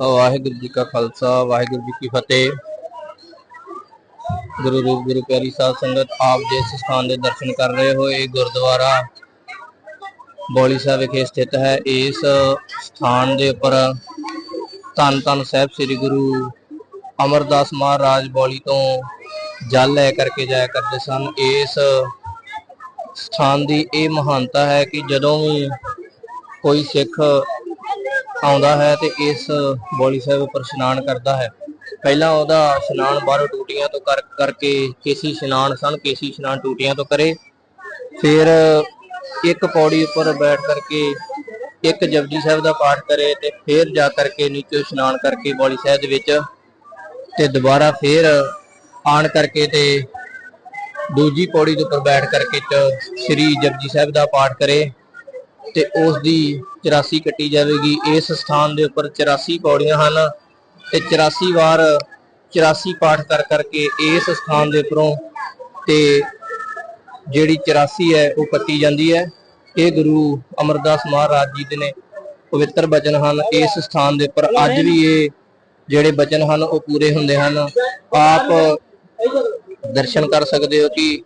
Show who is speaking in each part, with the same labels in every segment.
Speaker 1: ਵਾਹਿਗੁਰੂ ਜੀ ਕਾ ਖਾਲਸਾ, ਵਾਹਿਗੁਰੂ ਜੀ ਕੀ ਫਤਿਹ। ਗੁਰੂ ਰੂਪ, ਗੁਰੂ ਪਿਆਰੀ ਸਾਧ ਸੰਗਤ, ਆਪ ਜਿਸ ਸਥਾਨ ਦੇ ਦਰਸ਼ਨ ਕਰ ਰਹੇ ਹੋ, ਇਹ ਗੁਰਦੁਆਰਾ ਬੋਲੀ ਸਾਹਿਬ ਵਿਖੇ ਸਥਿਤ ਹੈ। ਇਸ ਸਥਾਨ ਦੇ ਉੱਪਰ ਧੰਨ ਧੰਨ ਸਾਹਿਬ ਸ੍ਰੀ ਗੁਰੂ ਅਮਰਦਾਸ ਮਹਾਰਾਜ ਬੋਲੀ ਤੋਂ ਜਲ ਲੈ ਕਰਕੇ ਜਾਇਆ ਕਰਦੇ ਸਨ। ਇਸ ਸਥਾਨ ਦੀ ਇਹ ਮਹਾਨਤਾ ਹੈ ਕਿ ਜਦੋਂ ਵੀ ਕੋਈ ਸਿੱਖ ਆਉਂਦਾ ਹੈ ਤੇ ਇਸ ਬੋਲੀ ਸਾਹਿਬ ਉੱਪਰ ਇਸ਼ਨਾਨ ਕਰਦਾ ਹੈ। ਪਹਿਲਾਂ ਉਹਦਾ ਇਸ਼ਨਾਨ ਬਾਹਰੋਂ ਟੂਟੀਆਂ ਤੋਂ ਕਰ, ਕਰਕੇ ਕੇਸੀ ਇਸ਼ਨਾਨ ਸਨ, ਕੇਸੀ ਇਸ਼ਨਾਨ ਟੂਟੀਆਂ ਤੋਂ ਕਰੇ। ਫਿਰ ਇੱਕ ਪੌੜੀ ਉੱਪਰ ਬੈਠ ਕਰਕੇ ਇੱਕ ਜਪਜੀ ਸਾਹਿਬ ਦਾ ਪਾਠ ਕਰੇ ਤੇ ਫਿਰ ਜਾ ਕਰਕੇ ਨੀਚੇ ਇਸ਼ਨਾਨ ਕਰਕੇ ਬੋਲੀ ਸਾਹਿਬ ਦੇ ਵਿੱਚ ਤੇ ਦੁਬਾਰਾ ਫਿਰ ਆਣ ਕਰਕੇ ਤੇ ਦੂਜੀ ਪੌੜੀ ਦੇ ਉੱਪਰ ਬੈਠ ਕਰਕੇ ਚ ਸ੍ਰੀ ਜਪਜੀ ਸਾਹਿਬ ਦਾ ਪਾਠ ਕਰੇ। ਤੇ ਉਸ ਦੀ 84 ਕੱਟੀ ਜਾਵੇਗੀ। ਇਸ ਸਥਾਨ ਦੇ ਉੱਪਰ 84 ਪੌੜੀਆਂ ਹਨ ਤੇ 84 ਵਾਰ 84 ਪਾਠ ਕਰ ਕਰਕੇ ਇਸ ਸਥਾਨ ਦੇ ਉੱਪਰੋਂ ਤੇ ਜਿਹੜੀ 84 ਹੈ, ਉਹ ਕੱਟੀ ਜਾਂਦੀ ਹੈ। ਇਹ ਗੁਰੂ ਅਮਰਦਾਸ ਮਹਾਰਾਜ ਜੀ ਦੇ ਨੇ ਪਵਿੱਤਰ ਬਚਨ ਹਨ। ਇਸ ਸਥਾਨ ਦੇ ਉੱਪਰ ਅੱਜ ਵੀ ਇਹ ਜਿਹੜੇ ਬਚਨ ਹਨ, ਉਹ ਪੂਰੇ ਹੁੰਦੇ ਹਨ। ਆਪ ਦਰਸ਼ਨ ਕਰ ਸਕਦੇ ਹੋ ਕਿ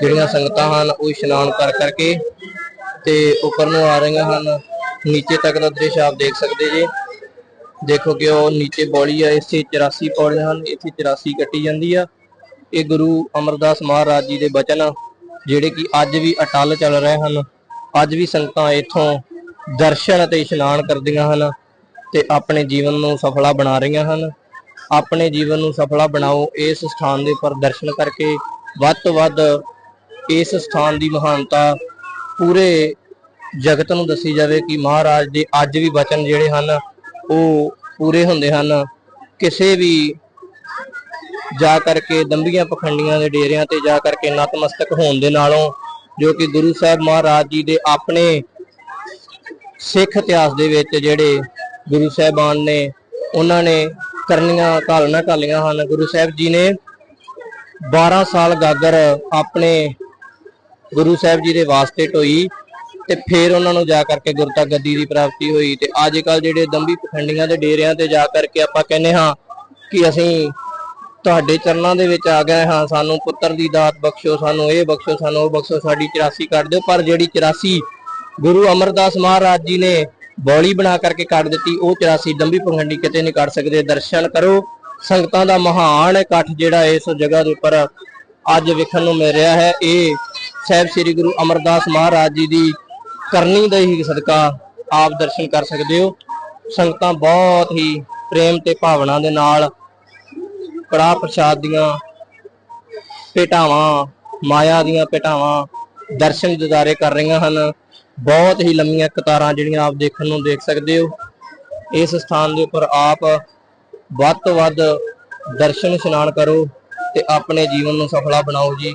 Speaker 1: ਜਿਹੜੀਆਂ ਸੰਗਤਾਂ ਹਨ, ਉਹ ਇਸ਼ਨਾਨ ਕਰ ਕਰਕੇ ਤੇ ਉੱਪਰ ਨੂੰ ਆ ਰਹੀਆਂ ਹਨ। ਨੀਚੇ ਤੱਕ ਦਾ ਦ੍ਰਿਸ਼ ਆਪ ਦੇਖ ਸਕਦੇ ਜੀ। ਦੇਖੋ ਕਿ ਉਹ ਨੀਚੇ ਬੌਲੀ ਆ ਇਸੇ 84 ਪੌੜੀਆਂ ਹਨ, ਇੱਥੇ 84 ਕੱਟੀ ਜਾਂਦੀ ਆ। ਇਹ ਗੁਰੂ ਅਮਰਦਾਸ ਮਹਾਰਾਜ ਜੀ ਦੇ ਬਚਨ, ਜਿਹੜੇ ਕਿ ਅੱਜ ਵੀ ਅਟਲ ਚੱਲ ਰਹੇ ਹਨ। ਅੱਜ ਵੀ ਸੰਗਤਾਂ ਇੱਥੋਂ ਦਰਸ਼ਨ ਅਤੇ ਇਸ਼ਨਾਨ ਕਰਦੀਆਂ ਹਨ ਤੇ ਆਪਣੇ ਜੀਵਨ ਨੂੰ ਸਫਲਾ ਬਣਾ ਰਹੀਆਂ ਹਨ। ਆਪਣੇ ਜੀਵਨ ਨੂੰ ਸਫਲਾ ਬਣਾਓ, ਇਸ ਸਥਾਨ ਦੇ ਉੱਪਰ ਦਰਸ਼ਨ ਕਰਕੇ। ਵੱਧ ਤੋਂ ਵੱਧ ਇਸ ਸਥਾਨ ਦੀ ਮਹਾਨਤਾ ਪੂਰੇ ਜਗਤ ਨੂੰ ਦੱਸੀ ਜਾਵੇ ਕਿ ਮਹਾਰਾਜ ਦੇ ਅੱਜ ਵੀ ਬਚਨ ਜਿਹੜੇ ਹਨ, ਉਹ ਪੂਰੇ ਹੁੰਦੇ ਹਨ। ਕਿਸੇ ਵੀ ਜਾ ਕਰਕੇ ਦੰਬੀਆਂ ਪਖੰਡੀਆਂ ਦੇ ਡੇਰਿਆਂ ਤੇ ਜਾ ਕਰਕੇ ਨਤਮਸਤਕ ਹੋਣ ਦੇ ਨਾਲੋਂ, ਜੋ ਕਿ ਗੁਰੂ ਸਾਹਿਬ ਮਹਾਰਾਜ ਜੀ ਦੇ ਆਪਣੇ ਸਿੱਖ ਇਤਿਹਾਸ ਦੇ ਵਿੱਚ ਜਿਹੜੇ ਗੁਰੂ ਸਾਹਿਬਾਨ ਨੇ, ਉਹਨਾਂ ਨੇ ਕਰਨੀਆਂ, ਘਾਲਣਾ ਘਾਲੀਆਂ ਹਨ। ਗੁਰੂ ਸਾਹਿਬ ਜੀ ਨੇ 12 ਸਾਲ ਗਾਗਰ ਆਪਣੇ ਗੁਰੂ ਸਾਹਿਬ ਜੀ ਦੇ ਵਾਸਤੇ ਢੋਈ ਤੇ ਫਿਰ ਉਹਨਾਂ ਨੂੰ ਜਾ ਕਰਕੇ ਗੁਰਤਾ ਗੱਦੀ ਦੀ ਪ੍ਰਾਪਤੀ ਹੋਈ ਤੇ ਅੱਜ ਕੱਲ ਜਿਹੜੇ ਦੰਬੀ ਪਖੰਡੀਆਂ ਦੇ ਡੇਰਿਆਂ ਤੇ ਜਾ ਕਰਕੇ ਆਪਾਂ ਕਹਿੰਦੇ ਹਾਂ ਕਿ ਅਸੀਂ ਤੁਹਾਡੇ ਚਰਨਾਂ ਦੇ ਵਿੱਚ ਆ ਗਏ ਹਾਂ ਸਾਨੂੰ ਪੁੱਤਰ ਦੀ ਦਾਤ ਬਖਸ਼ੋ ਸਾਨੂੰ ਇਹ ਬਖਸ਼ੋ ਸਾਨੂੰ ਉਹ ਬਖਸ਼ੋ ਸਾਡੀ 84 ਕੱਢ ਦਿਓ। ਪਰ ਜਿਹੜੀ 84 ਗੁਰੂ ਅਮਰਦਾਸ ਮਹਾਰਾਜ ਜੀ ਨੇ ਬੌਲੀ ਬਣਾ ਕਰਕੇ ਕੱਢ ਦਿੱਤੀ ਉਹ 84 ਦੰਬੀ ਪਖੰਡੀ ਕਿਤੇ ਨਹੀਂ ਕੱਢ ਸਕਦੇ। ਦਰਸ਼ਨ ਕਰੋ ਸੰਗਤਾਂ ਦਾ ਮਹਾਨ ਇਕੱਠ ਜਿਹੜਾ ਇਸ ਜਗ੍ਹਾ ਦੇ ਉੱਪਰ ਅੱਜ ਵੇਖਣ ਨੂੰ ਮਿਲ ਰਿਹਾ ਹੈ। ਇਹ ਸਾਹਿਬ ਸ੍ਰੀ ਗੁਰੂ ਅਮਰਦਾਸ ਮਹਾਰਾਜ ਜੀ ਦੀ ਕਰਨੀ ਦਾ ਹੀ ਸਦਕਾ ਆਪ ਦਰਸ਼ਨ ਕਰ ਸਕਦੇ ਹੋ। ਸੰਗਤਾਂ ਬਹੁਤ ਹੀ ਪ੍ਰੇਮ ਤੇ ਭਾਵਨਾ ਦੇ ਨਾਲ ਕੜਾਹ ਪ੍ਰਸ਼ਾਦ ਦੀਆਂ ਭੇਟਾਵਾਂ, ਮਾਇਆ ਦੀਆਂ ਭੇਟਾਵਾਂ ਦਰਸ਼ਨ ਦਿਦਾਰੇ ਕਰ ਰਹੀਆਂ ਹਨ। ਬਹੁਤ ਹੀ ਲੰਮੀਆਂ ਕਤਾਰਾਂ ਜਿਹੜੀਆਂ ਆਪ ਦੇਖਣ ਨੂੰ ਦੇਖ ਸਕਦੇ ਹੋ। ਇਸ ਸਥਾਨ ਦੇ ਉੱਪਰ ਆਪ ਵੱਧ ਤੋਂ ਵੱਧ ਦਰਸ਼ਨ ਇਸ਼ਨਾਨ ਕਰੋ ਤੇ ਆਪਣੇ ਜੀਵਨ ਨੂੰ ਸਫਲਾ ਬਣਾਓ ਜੀ।